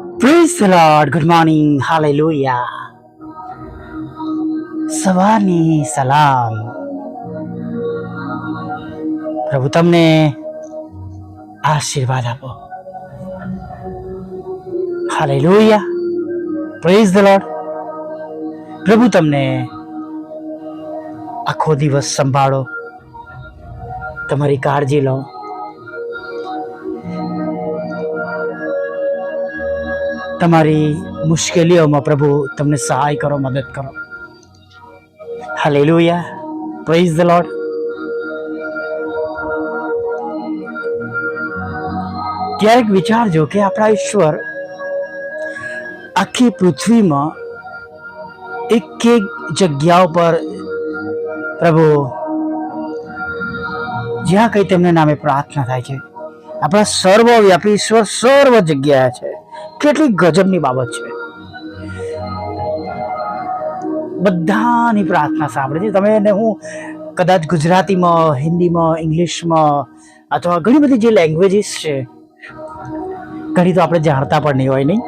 Praise lord good morning hallelujah સવારની સલામ પ્રભુ, તમને આશીર્વાદ આપો. હાલેલુયા પ્રેઝ ધ લોર્ડ પ્રભુ, તમને આખો દિવસ સંભાળો. તમારી કાળજી લો. તમારી મુશ્કેલીઓમાં પ્રભુ તમને સહાય કરો, મદદ કરો. હાલેલુયા પ્રેઝ ધ લોર્ડ ક્યારેક વિચારજો કે આપણા ઈશ્વર આખી પૃથ્વીમાં એક એક જગ્યાઓ પર પ્રભુ જ્યાં કંઈ તેમને નામે પ્રાર્થના થાય છે. આપણા સર્વવ્યાપી ઈશ્વર સર્વ જગ્યાએ છે. કેટલી ગજબની બાબત છે. બધાની પ્રાર્થના સાંભળે છે. તમે એને હું કદાચ ગુજરાતીમાં, હિન્દીમાં, ઇંગ્લિશમાં અથવા ઘણી બધી જે લેંગ્વેજીસ છે, ઘણી તો આપણે જાણતા પણ નહીં હોય નહીં.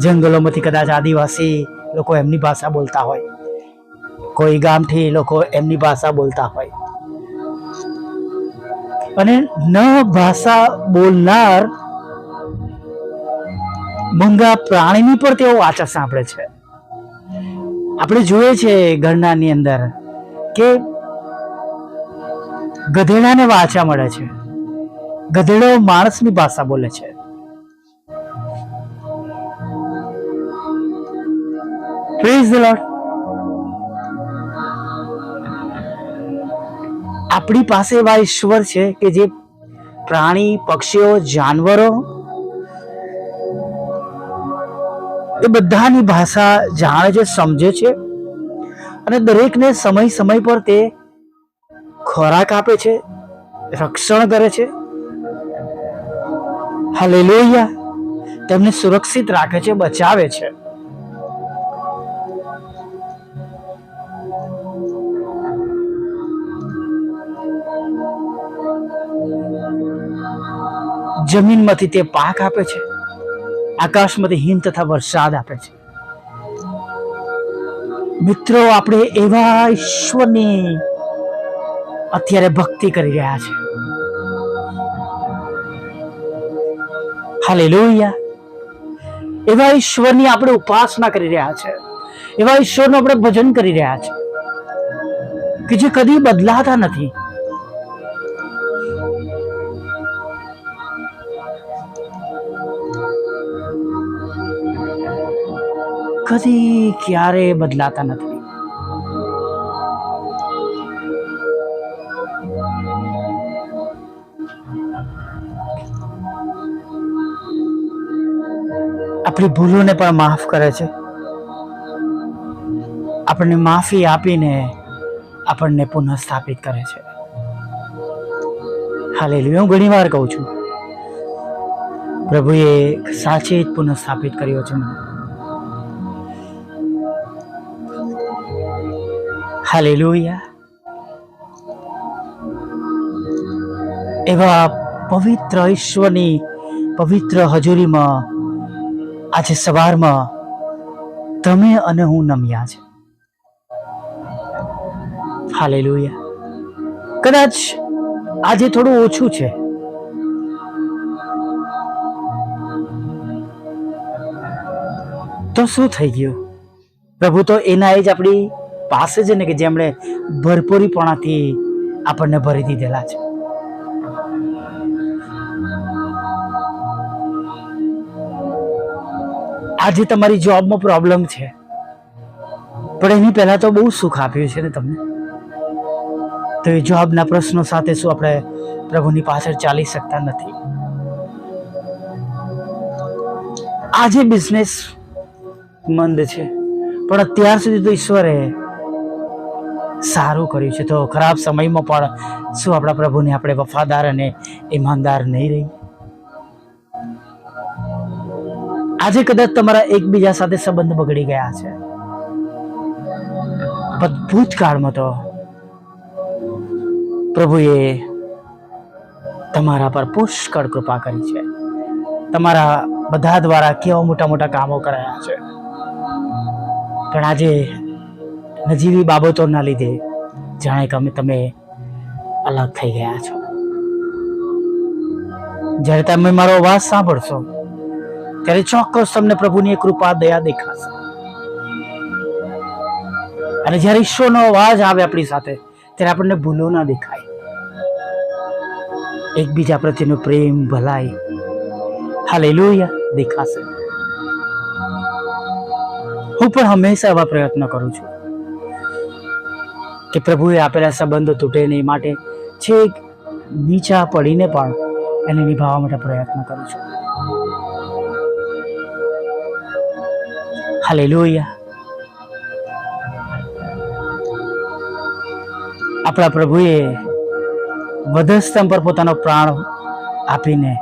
જંગલોમાંથી કદાચ આદિવાસી લોકો એમની ભાષા બોલતા હોય. કોઈ ગામથી લોકો એમની ભાષા બોલતા હોય. અને ન ભાષા બોલનાર મૂંગા પ્રાણીની પણ તેઓ વાચા સાંભળે છે. આપણે જોઈએ છે ઘરનાની અંદર કે ગધેડાને વાચા મળે છે. ગધેડો માણસની ભાષા બોલે છે. આપણી પાસે એવા ઈશ્વર છે કે જે પ્રાણી, પક્ષીઓ, જાનવરો એ બધાની ભાષા જાણે છે, સમજે છે અને દરેકને સમય સમય પર તે ખોરાક આપે છે, રક્ષણ કરે છે. હાલેલુયા. તેમને સુરક્ષિત રાખે છે, બચાવે છે. જમીનમાંથી તે પાક આપે છે. આકાશમાંથી હિમ તથા વરસાદ આપે છે. મિત્રો, આપણે એવા ઈશ્વરની અત્યારે ભક્તિ કરી રહ્યા છે. હાલેલુયા. એવા ઈશ્વરની આપણે ઉપાસના કરી રહ્યા છે. એવા ઈશ્વરનું આપણે ભજન કરી રહ્યા છે. કે જે કદી બદલાતા નથી. કદી ક્યારે બદલાતા નથી? આપણી ભૂલોને પણ માફ કરે છે. આપણને માફી આપીને આપણને પુનઃ સ્થાપિત કરે છે. હાલેલુયા. હું ઘણી વાર કહું છું. પ્રભુએ સાચે જ પુનઃ સ્થાપિત કર્યો છે મને. હાલેલુયા એવા પવિત્ર ઈશ્વરની પવિત્ર હજુરીમાં આજે સવારમાં તમે અને હું નમ્યા છે. હાલેલુયા કદાચ આજે થોડું ઓછું છે. તો શું થઈ ગયું? પ્રભુ તો એના એ જ આપણી પાસે છે ને કે જેમણે ભરપૂરીપણાથી આપણને ભરી દીધેલા છે. આજે તમારી જોબમાં પ્રોબ્લેમ છે. પણ એની પહેલા તો બહુ સુખ આપ્યું છે ને તમને? તો એ જોબના પ્રશ્નો સાથે શું આપણે પ્રભુની પાછળ ચાલી શકતા નથી? આજે બિઝનેસ મંદ છે. પણ અત્યાર સુધી તો ઈશ્વરે સારું કર્યું છે. તો ખરાબ સમયમાં પણ શું આપણા પ્રભુને આપણે વફાદાર અને ઈમાનદાર નહીં રહી? આજે કદાચ તમારા એકબીજા સાથે સંબંધ બગડી ગયા છે. ભૂતકાળમાં તો પ્રભુએ તમારા પર પુષ્કળ કૃપા કરી છે. તમારા બધા દ્વારા કેવા મોટા મોટા કામો કરાયા છે. પણ આજે નજીવી બાબતોના લીધે જાણે કે અમે તમે અલગ થઈ ગયા છો. જ્યારે તમે મારો અવાજ સાંભળશો, ત્યારે ચોક્કસ તમને પ્રભુની કૃપા, દયા દેખાશે. અને જ્યારે ઈશ્વરનો અવાજ આવે આપણી સાથે, ત્યારે આપણને ભૂલો ના દેખાય. એકબીજા પ્રત્યેનો પ્રેમ, ભલાઈ હાલે દેખાશે. હું પણ હંમેશા એવા પ્રયત્ન કરું છું. કે પ્રભુએ આપેલા સંબંધો તૂટે નહીં માટે છેક નીચા પડીને પણ એને નિભાવવા માટે પ્રયત્ન કરું છું. હાલેલુયા. આપણા પ્રભુએ વધસ્તંભ પર પોતાનો પ્રાણ આપીને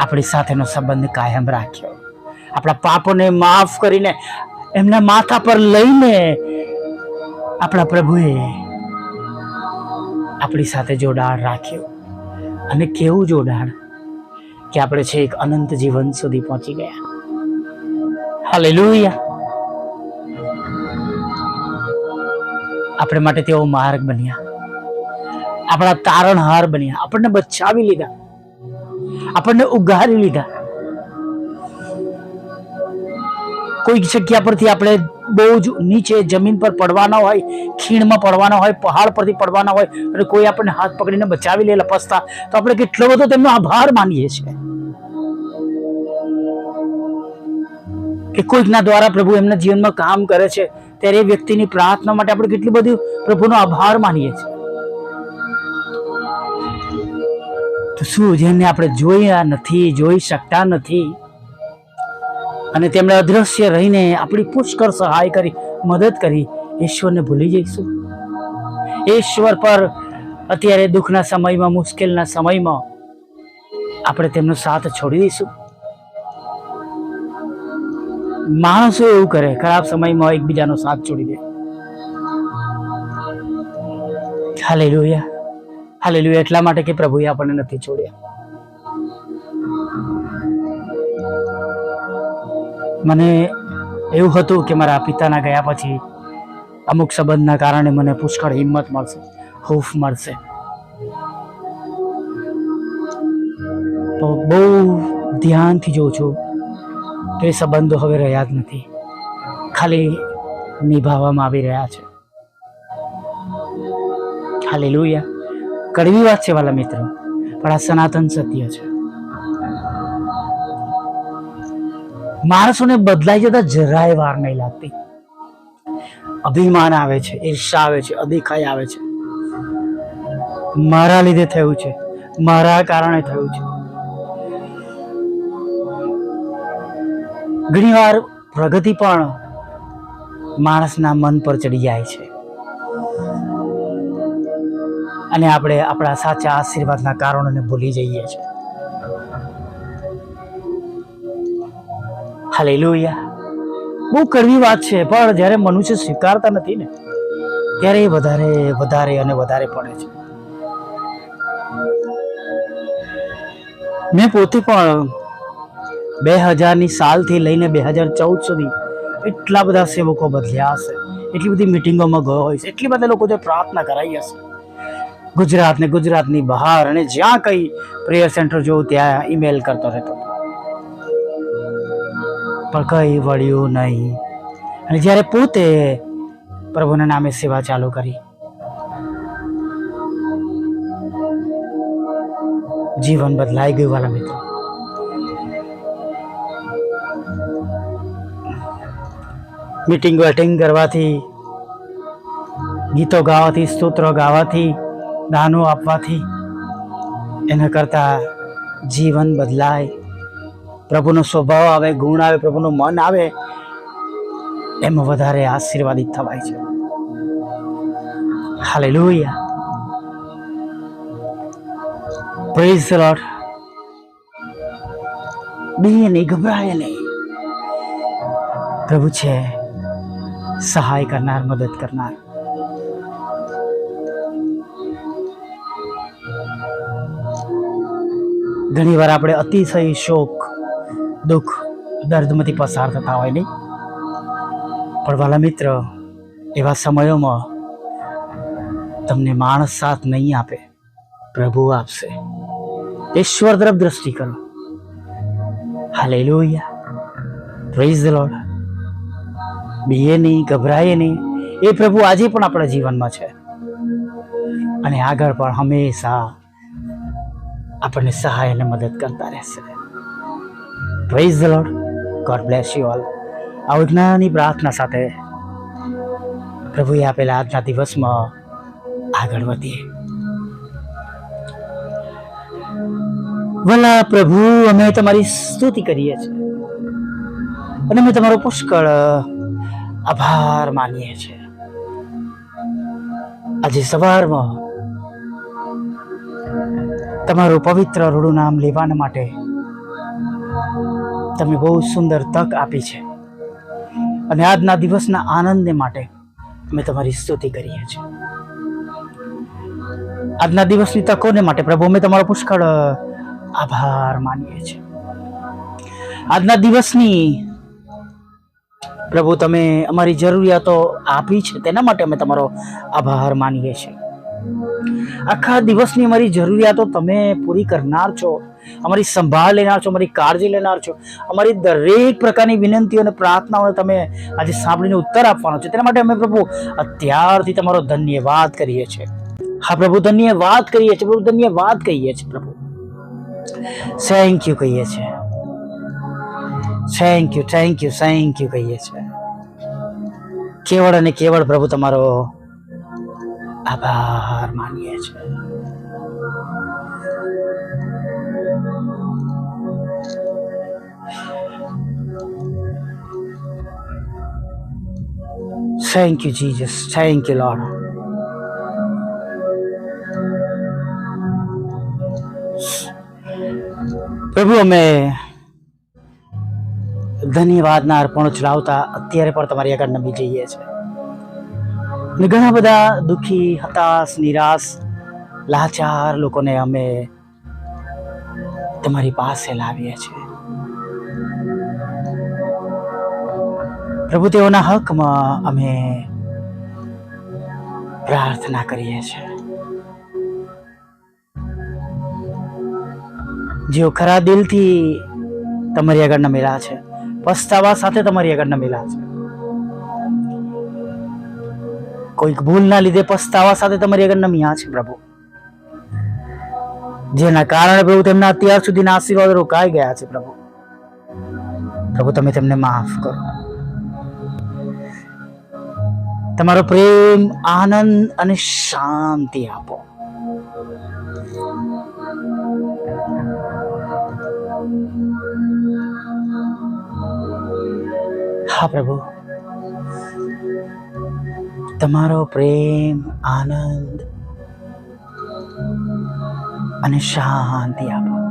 આપણી સાથેનો સંબંધ કાયમ રાખ્યો. આપણા પાપોને માફ કરીને એમના માથા પર લઈને આપણા પ્રભુએ આપણી સાથે જોડાણ રાખ્યું અને કેવું જોડાણ કે આપણે છે એક અનંત જીવન સુધી પહોંચી ગયા. હાલેલુયા. આપણે માટે તેઓ માર્ગ બન્યા. આપણા તારણહાર બન્યા. આપણને બચાવી લીધા. આપણને ઉગારી લીધા. કોઈક જગ્યા પરથી આપણે બહુ જ નીચે જમીન પર પડવાના હોય, ખીણમાં પડવાના હોય, પહાડ પરથી પડવાના હોય અને કોઈ આપણને હાથ પકડીને બચાવી લે, લપસતા, તો આપણે કેટલો બધો તેમનો આભાર માનીએ છીએ. કે કોઈકના દ્વારા પ્રભુ એમના જીવનમાં કામ કરે છે, ત્યારે એ વ્યક્તિની પ્રાર્થના માટે આપણે કેટલી બધું પ્રભુનો આભાર માનીએ છીએ. તો શું જેને આપણે જોયા નથી, જોઈ શકતા નથી અને તેમણે અદ્રશ્ય રહીને આપણી પુષ્કળ સહાય કરી, મદદ કરી. ઈશ્વરને ભૂલી જઈશું. ઈશ્વર પર અત્યારે દુઃખના સમયમાં, મુશ્કેલના સમયમાં આપણે તેમનો સાથ છોડી દઈશું. માણસો એવું કરે, ખરાબ સમયમાં એકબીજાનો સાથ છોડી દે. હાલે હાલેલુયા. હાલેલુયા. એટલા માટે કે પ્રભુએ આપણને નથી છોડ્યા. મને એવું હતું કે મારા પિતાના ગયા પછી અમુક સંબંધના કારણે મને પુષ્કળ હિંમત મળશે, હૂફ મળશે. તો બહુ ધ્યાનથી જોઉં છું તો એ સંબંધો હવે રહ્યા જ નથી, ખાલી નિભાવવામાં આવી રહ્યા છે. ખાલી લુયા કડવી વાત છે વાલા મિત્રો, પણ આ સનાતન સત્ય છે. માણસોને બદલાઈ જતા જરાય વાર નહીં લાગતી. અભિમાન આવે છે, ઈર્ષા આવે છે અધિકાય આવે છે. મારા લીધે થયું છે, મારા કારણે થયું છે. ઘણીવાર પ્રગતિ પણ માણસના મન પર ચડી જાય છે. અને આપણે આપણા સાચા આશીર્વાદના કારણોને ભૂલી જઈએ છીએ. હાલેલુયા બહુ કરવી વાત છે, પણ જ્યારે મનુષ્ય સ્વીકારતા નથી ને, ત્યારે એ વધારે વધારે અને વધારે પડે છે. મેં પોતે પણ બે હજારની સાલથી લઈને બે હજાર ચૌદ સુધી એટલા બધા સેવકો બદલ્યા હશે, એટલી બધી મિટિંગોમાં ગયો હોય છે એટલી બધા લોકો જે પ્રાર્થના કરાઈ હશે. ગુજરાતને ગુજરાતની બહાર અને જ્યાં કંઈ પ્રેયર સેન્ટર જોઉં ત્યાં ઈમેલ કરતો રહેતો પણ કંઈ વળ્યું નહીં. અને જ્યારે પોતે પ્રભુના નામે સેવા ચાલુ કરી. જીવન બદલાઈ ગયું વાલા મિત્રો. મિટિંગ વેટિંગ કરવાથી, ગીતો ગાવાથી, સ્તોત્રો ગાવાથી, દાનો આપવાથી, એના કરતાં જીવન બદલાય. પ્રભુનો સ્વભાવ આવે, ગુણ આવે, પ્રભુનું મન આવે, એમાં વધારે આશીર્વાદિત થવાય છે. હાલેલુયા પ્રેઝ લોર્ડ બે નહીં ગભરાય નહીં. પ્રભુ છે, સહાય કરનાર, મદદ કરનાર. ઘણીવાર આપણે અતિશય શોક દુઃખ દર્દમાંથી પસાર થતા હોય નહીં. પણ વાલા મિત્ર, એવા સમયોમાં તમને માણસ સાથ નહીં આપે, પ્રભુ આપશે. ઈશ્વર તરફ દ્રષ્ટિ કરો. હાલેલુયા. પ્રેઝ ધ લોર્ડ બીએ નહીં, ગભરાઈએ નહીં. એ પ્રભુ આજે પણ આપણા જીવનમાં છે. અને આગળ પણ હંમેશા આપણને સહાય અને મદદ કરતા રહેશે. Praise the lord God bless you all આ વિજ્ઞાનની પ્રાર્થના સાથે પ્રભુએ આપેલા આજના દિવસમાં આગળ વધીએ. વલા પ્રભુ, અમે તમારી સ્તુતિ કરીએ છીએ. અને અમે તમારો પુષ્કળ આભાર માનીએ છીએ. આજે સવારમાં તમારું પવિત્ર રૂડું નામ લેવાના માટે તમે બહુ સુંદર તક આપી છે. અને આજના દિવસના આનંદને માટે અમે તમારી સ્તુતિ કરીએ છીએ. આજના દિવસની તકોને માટે પ્રભુ, અમે તમારો પુષ્કળ આભાર માનીએ છીએ. આજના દિવસની પ્રભુ, તમે અમારી જરૂરિયાતો આપી છે, તેના માટે અમે તમારો આભાર માનીએ છીએ. આખા દિવસની અમારી જરૂરિયાતો તમે પૂરી કરનાર છો. અમારી સંભાળ લેનાર છો, અમારી કાળજી લેનાર છો. અમારી દરેક પ્રકારની વિનંતીઓ અને પ્રાર્થનાઓને તમે આજે સાંભળીને ઉત્તર આપવાનો છે. તેના માટે અમે પ્રભુ અત્યારથી તમારો ધન્યવાદ કરીએ છીએ. હા, પ્રભુ, ધન્યવાદ કરીએ છીએ. પ્રભુ, ધન્યવાદ કહીએ છીએ, પ્રભુ. થેન્ક યુ કહીએ છીએ. Thank you thank you thank you કહીએ છીએ. કેવળ અને કેવળ પ્રભુ તમારો આભાર માનીએ છીએ. Thank you, Jesus. Thank you, Lord. પ્રભુ અમે ધન્યવાદના અર્પણો ચલાવતા અત્યારે પણ તમારી આગળ નમી જઈએ છીએ અને ઘણા બધા દુઃખી હતાશ નિરાશ લાચાર લોકોને અમે તમારી પાસે લાવીએ છીએ પ્રભુ તેઓના હકમાં અમે પ્રાર્થના કરીએ છીએ. જેઓ ખરા દિલથી તમારી આગળ મેળા છે, પસ્તાવા સાથે તમારી આગળ નમેલા છે. કોઈક ભૂલના લીધે પસ્તાવા સાથે તમારી આગળ નમ્યા છે પ્રભુ. જેના કારણે પ્રભુ તેમના અત્યાર સુધીના આશીર્વાદ રોકાઈ ગયા છે પ્રભુ. પ્રભુ, તમે તેમને માફ કરો. તમારો પ્રેમ આનંદ અને શાંતિ આપો. હા પ્રભુ. તમારો પ્રેમ આનંદ અને શાંતિ આપો.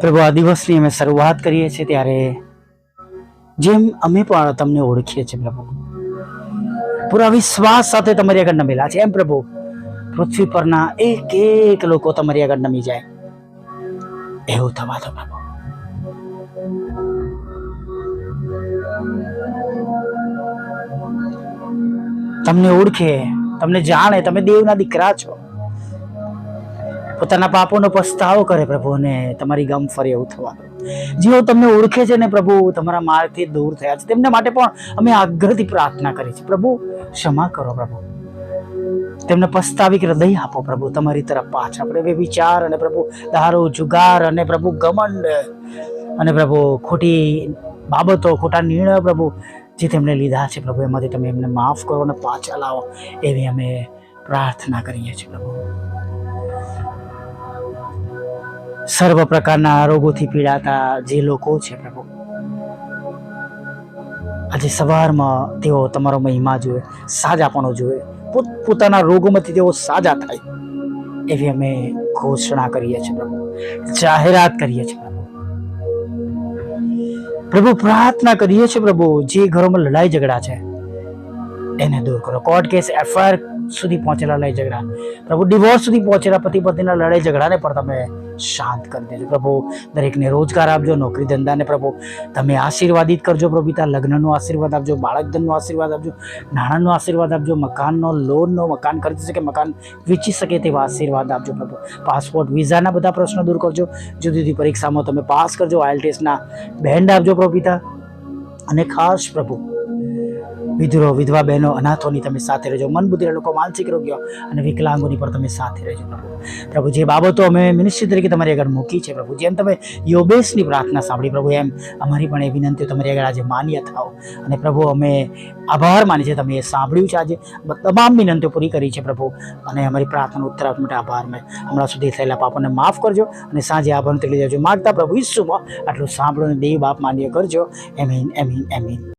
પ્રભુ, આ દિવસની અમે શરૂઆત કરીએ છીએ ત્યારે જેમ અમે પણ તમને ઓળખીએ છીએ પ્રભુ. પૂરા વિશ્વાસ સાથે તમારી આગળ નમેલા છે. એમ પ્રભુ, પૃથ્વી પરના એક એક લોકો તમારી આગળ નમી જાય. એવું થવા દો પ્રભુ. તમને ઓળખે, તમને જાણે, તમે દેવના દીકરા છો. પોતાના પાપોનો પસ્તાવો કરે પ્રભુ અને તમારી ગમ ફરે એવું થવા જેઓ તમને ઓળખે છે ને પ્રભુ, તમારા માર્ગથી દૂર થયા છે. તેમના માટે પણ અમે આગ્રહથી પ્રાર્થના કરી છે પ્રભુ, ક્ષમા કરો પ્રભુ. તેમને પસ્તાવી હૃદય આપો પ્રભુ. તમારી તરફ પાછા પ્રભુ વિચાર અને પ્રભુ, દારો, જુગાર અને પ્રભુ ગમંડ અને પ્રભુ ખોટી બાબતો, ખોટા નિર્ણયો પ્રભુ જે તેમણે લીધા છે પ્રભુ, એમાંથી તમે એમને માફ કરો અને પાછા લાવો એવી અમે પ્રાર્થના કરીએ છીએ પ્રભુ. સર્વ પ્રકારના રોગોથી પીડાતા જે લોકો છે પ્રભુ, આજે સવારમાં તેઓ તમારો મહિમા જોવે સાજાપણો જોવે પોત પોતાના રોગોમાંથી તેઓ સાજા થાય એવી અમે ઘોષણા કરીએ છીએ પ્રભુ. જાહેરાત કરીએ છીએ પ્રભુ પ્રાર્થના કરીએ છીએ પ્રભુ, જે ઘરોમાં લડાઈ ઝઘડા છે, એને દૂર કરો. કોર્ટ કેસ એફઆઈઆર સુધી પહોંચેલા લડાઈ ઝઘડા. પ્રભુ ડિવોર્સ સુધી પહોંચેલા પતિ પત્નીના લડાઈ ઝઘડાને પણ તમે શાંત કરી દેજો. પ્રભુ, દરેકને રોજગાર આપજો, નોકરી ધંધાને પ્રભુ, તમે આશીર્વાદિત કરજો પ્રભુ પિતા, લગ્નનો આશીર્વાદ આપજો, બાળકધનનો આશીર્વાદ આપજો, નાણાંનો આશીર્વાદ આપજો, મકાનનો, લોનનો, મકાન ખરીદી શકે, મકાન વેચી શકે તેવા આશીર્વાદ આપજો પ્રભુ. પાસપોર્ટ, વિઝાના બધા પ્રશ્નો દૂર કરજો. જુદી જુદી પરીક્ષામાં તમે પાસ કરજો આઈએલ બેન્ડ આપજો પ્રભુ અને ખાસ પ્રભુ વિધુરો, વિધવા બહેનો, અનાથોની તમે સાથે રહેજો. મન બુદ્ધિ લોકો માનસિક રોગીઓ અને વિકલાંગોની પણ તમે સાથે રહેજો પ્રભુ. પ્રભુ, જે બાબતો અમે મિનિસ્ટ્રી તરીકે તમારી આગળ મૂકી છે પ્રભુ, જેમ તમે યોબેશની પ્રાર્થના સાંભળી પ્રભુ, એમ અમારી પણ એ વિનંતીઓ તમારી આગળ આજે માન્ય થાઓ. અને પ્રભુ, અમે આભાર માની છે, તમે એ સાંભળ્યું છે આજે. તમામ વિનંતીઓ પૂરી કરી છે પ્રભુ. અને અમારી પ્રાર્થનાનો ઉત્તર માટે આભાર. મેં હમણાં સુધી થયેલા પાપોને માફ કરજો અને સાંજે આભાર તેડી જજો માગતા પ્રભુ ઈસુમાં આટલું સાંભળો દેવ બાપ માન્ય કરજો. એમીન એમીન એમીન.